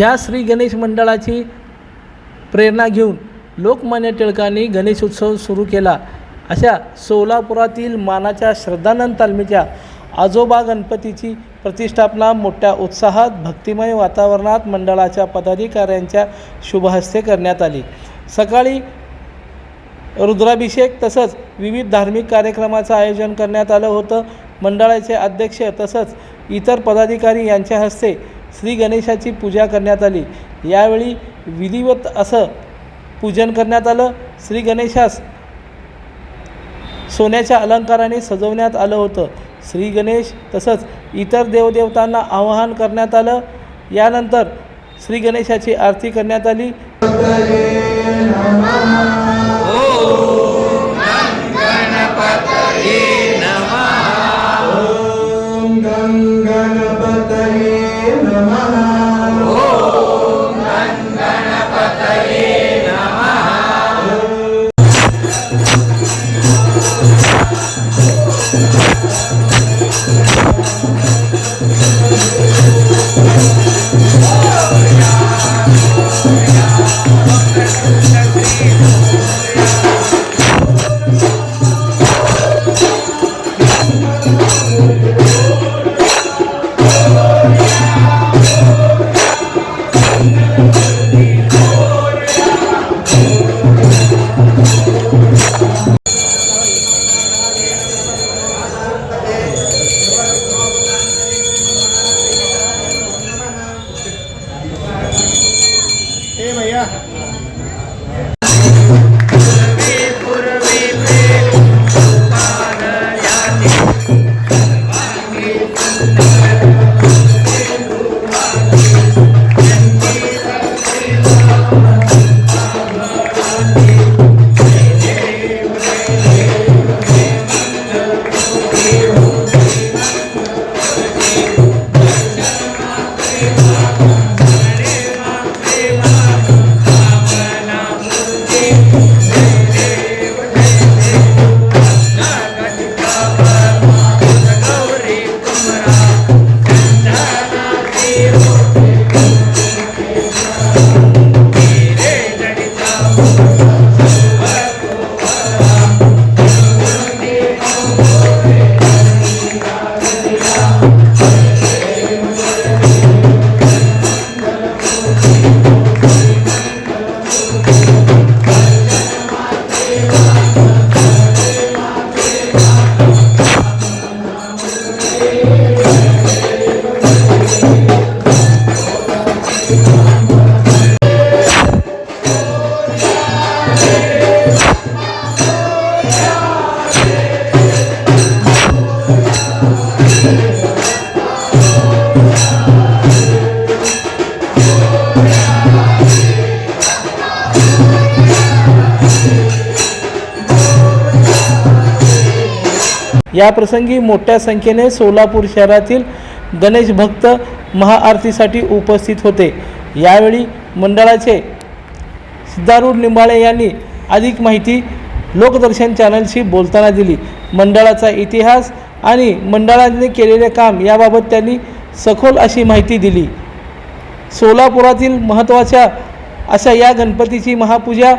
ज्या श्री गणेश मंडळाची प्रेरणा घेऊन लोकमान्य टिळकांनी गणेशोत्सव सुरू केला अशा सोलापुरातील मानाच्या श्रद्धानंद तालमीच्या आजोबा गणपतीची प्रतिष्ठापना मोठ्या उत्साहात भक्तिमय वातावरणात मंडळाच्या पदाधिकाऱ्यांच्या शुभहस्ते करण्यात आली. सकाळी रुद्राभिषेक तसंच विविध धार्मिक कार्यक्रमाचं आयोजन करण्यात आलं होतं. मंडळाचे अध्यक्ष तसंच इतर पदाधिकारी यांच्या हस्ते श्री गणेशाची पूजा करण्यात आली. यावेळी विधिवत असं पूजन करण्यात आलं. श्री गणेशास सोन्याच्या अलंकाराने सजवण्यात आलं होतं. श्री गणेश तसंच इतर देवदेवतांना आवाहन करण्यात आलं. यानंतर श्री गणेशाची आरती करण्यात आली. Yeah. याप्रसंगी मोठ्या संख्येने सोलापूर शहरातील गणेश भक्त महाआरतीसाठी उपस्थित होते. यावेळी मंडळाचे सिद्धारूढ निंबाळे यांनी अधिक माहिती लोकदर्शन चॅनलशी बोलताना दिली. मंडळाचा इतिहास आणि मंडळाने केलेले काम याबाबत त्यांनी सखोल अशी माहिती दिली. सोलापुरातील महत्त्वाच्या अशा या गणपतीची महापूजा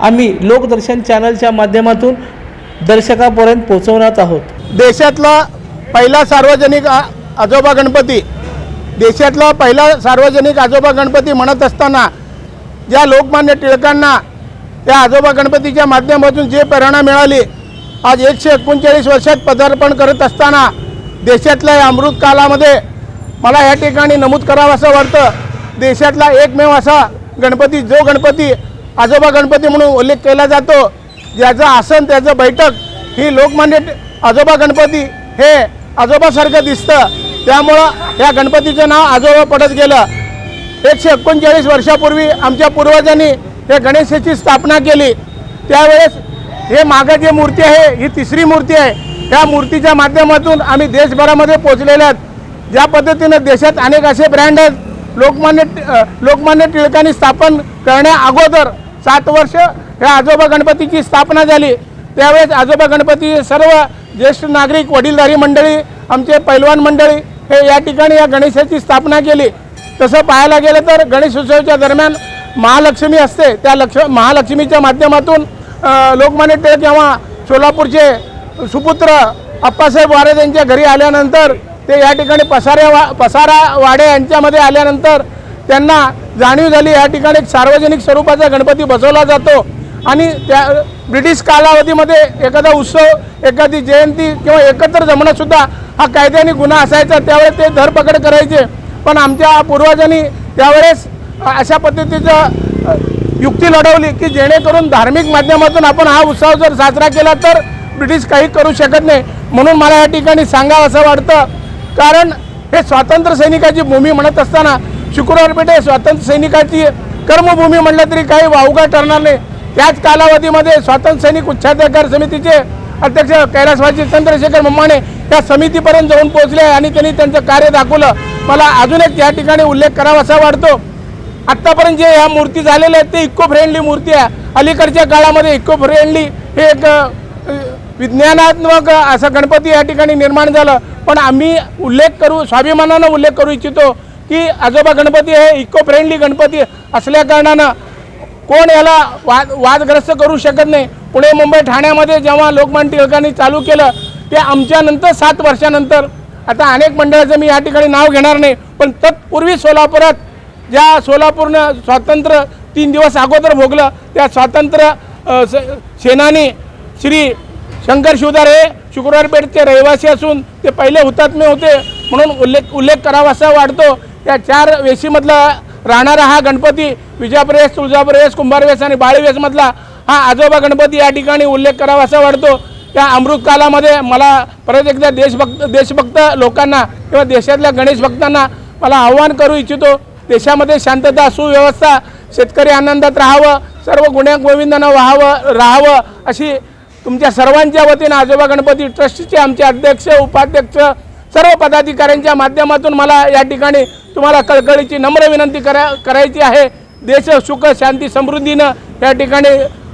आम्ही लोकदर्शन चॅनलच्या माध्यमातून दर्शकापर्यंत पोहोचवणार आहोत. देशातला पहिला सार्वजनिक आ- आजोबा गणपती देशातला पहिला सार्वजनिक आजोबा गणपती म्हणत असताना ज्या लोकमान्य टिळकांना त्या आजोबा गणपतीच्या माध्यमातून जे प्रेरणा मिळाली आज एकशे एकोणचाळीस वर्षात पदार्पण करत असताना देशातल्या या अमृत कालामध्ये मला या ठिकाणी नमूद करावं असं वाटतं. देशातला एकमेव असा गणपती जो गणपती आजोबा गणपती म्हणून उल्लेख केला जातो ज्याचं आसन त्याचं बैठक ही लोकमान्य आजोबा गणपती हे आजोबासारखं दिसतं. त्यामुळं या गणपतीचं नाव आजोबा पडत गेलं. एकशे एकोणचाळीस वर्षापूर्वी आमच्या पूर्वजांनी या गणेशाची स्थापना केली. त्यावेळेस हे मागं जी मूर्ती आहे ही तिसरी मूर्ती आहे. त्या मूर्तीच्या माध्यमातून आम्ही देशभरामध्ये पोचलेले आहेत. ज्या पद्धतीनं देशात अनेक असे ब्रँड आहेत लोकमान्य लोकमान्य टिळकांनी स्थापन करण्या अगोदर सात वर्ष या आजोबा गणपतीची स्थापना झाली. त्यावेळेस आजोबा गणपती सर्व ज्येष्ठ नागरिक वडीलधारी मंडळी आमचे पैलवान मंडळी हे या ठिकाणी या गणेशाची स्थापना केली. तसं पाहायला गेलं तर गणेश उत्सवाच्या दरम्यान महालक्ष्मी असते. त्या लक्ष महालक्ष्मीच्या माध्यमातून लोकमान्य टिळक जेव्हा सोलापूरचे सुपुत्र अप्पासाहेब वारे यांच्या घरी आल्यानंतर ते या ठिकाणी पसाऱ्या वा पसारा वाडे यांच्यामध्ये आल्यानंतर त्यांना जाणीव झाली. या ठिकाणी एक सार्वजनिक स्वरूपाचा गणपती बसवला जातो. आणि त्या ब्रिटिश कालावधीमध्ये एखादा उत्सव एखादी जयंती किंवा एकत्र जमणंसुद्धा हा कायद्याने गुन्हा असायचा त्यावेळेस ते धरपकड करायचे. पण आमच्या पूर्वजांनी त्यावेळेस अशा पद्धतीचं युक्ती लढवली की जेणेकरून धार्मिक माध्यमातून आपण हा उत्सव जर साजरा केला तर ब्रिटिश काही करू शकत नाही. म्हणून मला या ठिकाणी सांगावं असं वाटतं. कारण हे स्वातंत्र्य सैनिकाची भूमी म्हणत असताना शुक्रवार हे स्वातंत्र्य सैनिकाची कर्मभूमी म्हटलं तरी काही वावगा ठरणार नाही. त्याच कालावधीमध्ये स्वातंत्र्य सैनिक उच्चाधिकार समितीचे अध्यक्ष कैलासवाजी चंद्रशेखर मम्माने त्या समितीपर्यंत जाऊन पोहोचले आणि त्यांनी त्यांचं कार्य दाखवलं. मला अजून एक या ठिकाणी उल्लेख करावा असा वाटतो. आत्तापर्यंत जे ह्या मूर्ती झालेल्या आहेत ते इको फ्रेंडली मूर्ती आहे. अलीकडच्या काळामध्ये इको फ्रेंडली हे एक विज्ञानात्मक असं गणपती या ठिकाणी निर्माण झालं. पण आम्ही उल्लेख करू स्वाभिमानानं उल्लेख करू इच्छितो की आजोबा गणपती हे इको फ्रेंडली गणपती असल्या कारणानं कोण याला वाद वादग्रस्त करू शकत नाही? पुणे मुंबई ठाण्यामध्ये जेव्हा लोकमान्य टिळकांनी चालू केलं ते आमच्यानंतर सात वर्षानंतर आता अनेक मंडळाचं मी या ठिकाणी नाव घेणार नाही पण तत्पूर्वी सोलापुरात ज्या सोलापूरनं स्वातंत्र्य तीन दिवस अगोदर भोगलं त्या स्वातंत्र्य स- सेनानी श्री शंकर शिवदार हे शुक्रवारपेठचे रहिवासी असून ते पहिले हुतात्मे होते म्हणून उल्लेख उल्लेख करावा असा वाटतो त्या चार वेशीमधला राहणारा हा गणपती विजाप्रवेश तुळजाप्रवेश कुंभारवेश आणि बाळीवेशमधला हा आजोबा गणपती या ठिकाणी उल्लेख करावा असा वाटतो. त्या अमृतकालामध्ये मला परत एकदा देशभक्त देशभक्त लोकांना किंवा देशातल्या गणेश भक्तांना मला आव्हान करू इच्छितो. देशामध्ये शांतता सुव्यवस्था शेतकरी आनंदात राहावं सर्व गुण्या गोविंदानं व्हावं राहावं अशी तुमच्या सर्वांच्या वतीनं आजोबा गणपती ट्रस्टचे आमचे अध्यक्ष उपाध्यक्ष सर्व पदाधिकाऱ्यांच्या माध्यमातून मला या ठिकाणी तुम्हाला कळकळीची नम्र विनंती करा करायची आहे. देश सुख शांती समृद्धीनं या ठिकाणी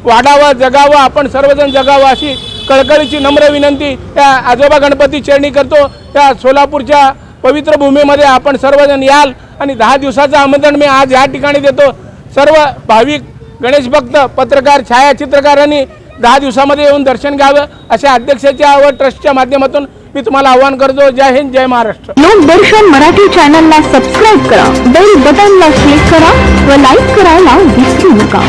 वाढावं जगावं आपण सर्वजण जगावं अशी कळकळीची नम्र विनंती त्या आजोबा गणपती चरणी करतो. त्या सोलापूरच्या पवित्र भूमीमध्ये आपण सर्वजण याल आणि दहा दिवसाचं आमंत्रण मी आज या ठिकाणी देतो. सर्व भाविक गणेश भक्त पत्रकार छायाचित्रकारांनी दहा दिवसामध्ये येऊन दर्शन घ्यावं अशा अध्यक्षाच्या व ट्रस्टच्या माध्यमातून मी तुम्हाला आवाहन करतो जय हिंद जय महाराष्ट्र. लोकदर्शन मराठी चॅनलला सबस्क्राईब करा बेल बटनला क्लिक करा व लाईक करायला विसरू नका.